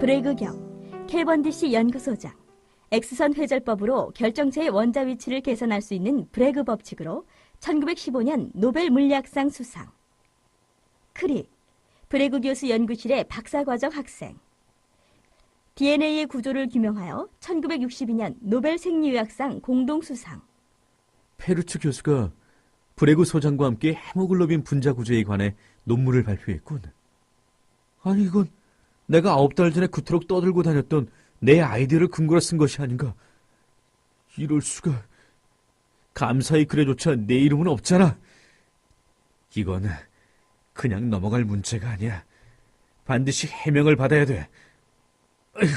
브레그경, 켈번디시 연구소장, X선 회절법으로 결정체의 원자 위치를 계산할 수 있는 브레그 법칙으로 1915년 노벨 물리학상 수상. 크릭, 브레그 교수 연구실의 박사과정 학생. DNA의 구조를 규명하여 1962년 노벨 생리의학상 공동 수상. 페르츠 교수가 브레그 소장과 함께 헤모글로빈 분자 구조에 관해 논문을 발표했군. 아니 이건 내가 아홉 달 전에 그토록 떠들고 다녔던 내 아이디어를 근거로 쓴 것이 아닌가. 이럴 수가. 감사의 글에조차 내 이름은 없잖아. 이건 그냥 넘어갈 문제가 아니야. 반드시 해명을 받아야 돼. 아이고,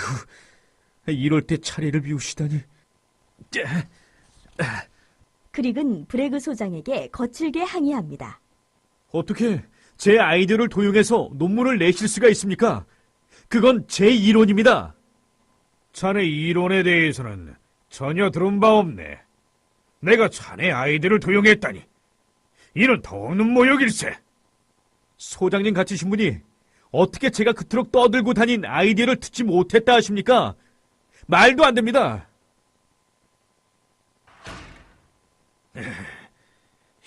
이럴 때 자리를 비우시다니. 크릭은 브레그 소장에게 거칠게 항의합니다. 어떻게 제 아이디어를 도용해서 논문을 내실 수가 있습니까? 그건 제 이론입니다. 자네 이론에 대해서는 전혀 들은 바 없네. 내가 자네 아이디어를 도용했다니. 이는 더없는 모욕일세. 소장님 같으신 분이 어떻게 제가 그토록 떠들고 다닌 아이디어를 듣지 못했다 하십니까? 말도 안 됩니다.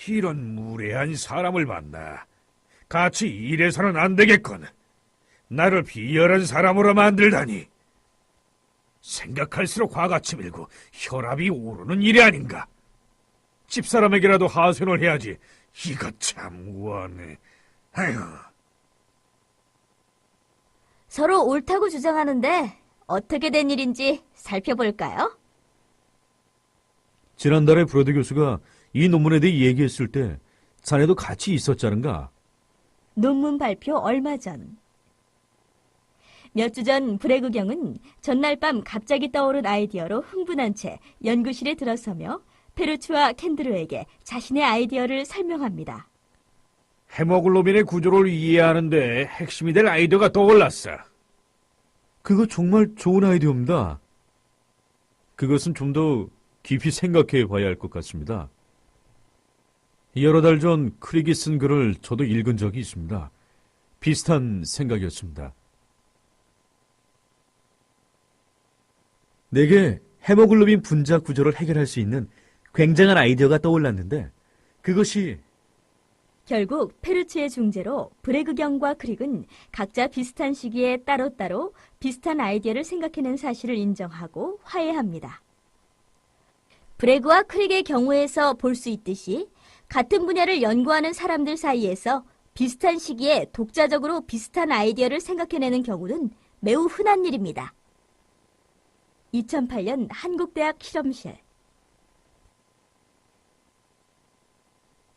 이런 무례한 사람을 만나. 같이 일해서는 안 되겠군. 나를 비열한 사람으로 만들다니. 생각할수록 화가 치밀고 혈압이 오르는 일이 아닌가. 집사람에게라도 하소연을 해야지. 이거 참 우하네. 아휴. 서로 옳다고 주장하는데 어떻게 된 일인지 살펴볼까요? 지난달에 브로드 교수가 이 논문에 대해 얘기했을 때 자네도 같이 있었자는가? 논문 발표 얼마 전. 몇 주 전 브레그경은 전날 밤 갑자기 떠오른 아이디어로 흥분한 채 연구실에 들어서며 페르츠와 캔드루에게 자신의 아이디어를 설명합니다. 헤모글로빈의 구조를 이해하는데 핵심이 될 아이디어가 떠올랐어. 그거 정말 좋은 아이디어입니다. 그것은 좀 더 깊이 생각해 봐야 할 것 같습니다. 여러 달 전 크릭이 쓴 글을 저도 읽은 적이 있습니다. 비슷한 생각이었습니다. 내게 헤모글로빈 분자 구조를 해결할 수 있는 굉장한 아이디어가 떠올랐는데 그것이 결국 페르츠의 중재로 브레그경과 크릭은 각자 비슷한 시기에 따로따로 비슷한 아이디어를 생각해낸 사실을 인정하고 화해합니다. 브레그와 크릭의 경우에서 볼 수 있듯이 같은 분야를 연구하는 사람들 사이에서 비슷한 시기에 독자적으로 비슷한 아이디어를 생각해내는 경우는 매우 흔한 일입니다. 2008년 한국대학 실험실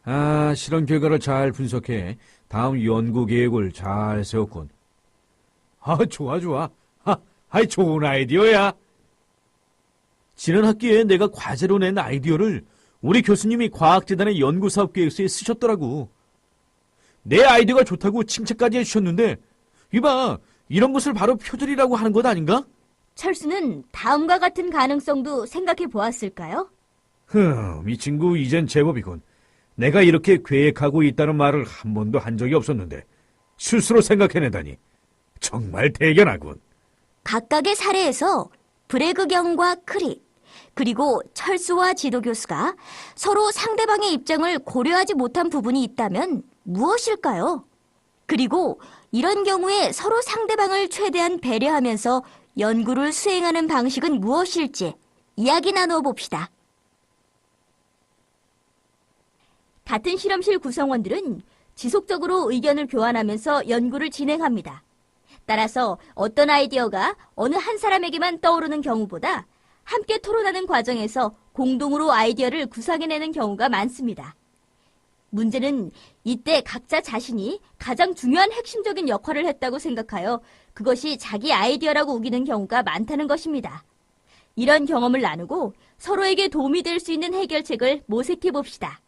아, 실험 결과를 잘 분석해 다음 연구 계획을 잘 세웠군. 아, 좋아, 좋아. 아, 아이, 좋은 아이디어야. 지난 학기에 내가 과제로 낸 아이디어를 우리 교수님이 과학재단의 연구사업 계획서에 쓰셨더라고. 내 아이디어가 좋다고 칭찬까지 해주셨는데, 이봐, 이런 것을 바로 표절이라고 하는 것 아닌가? 철수는 다음과 같은 가능성도 생각해 보았을까요? 흠, 이 친구 이젠 제법이군. 내가 이렇게 계획하고 있다는 말을 한 번도 한 적이 없었는데 스스로 생각해내다니 정말 대견하군. 각각의 사례에서 브레그경과 크릭, 그리고 철수와 지도 교수가 서로 상대방의 입장을 고려하지 못한 부분이 있다면 무엇일까요? 그리고 이런 경우에 서로 상대방을 최대한 배려하면서 연구를 수행하는 방식은 무엇일지 이야기 나누어 봅시다. 같은 실험실 구성원들은 지속적으로 의견을 교환하면서 연구를 진행합니다. 따라서 어떤 아이디어가 어느 한 사람에게만 떠오르는 경우보다 함께 토론하는 과정에서 공동으로 아이디어를 구상해내는 경우가 많습니다. 문제는 이때 각자 자신이 가장 중요한 핵심적인 역할을 했다고 생각하여 그것이 자기 아이디어라고 우기는 경우가 많다는 것입니다. 이런 경험을 나누고 서로에게 도움이 될 수 있는 해결책을 모색해 봅시다.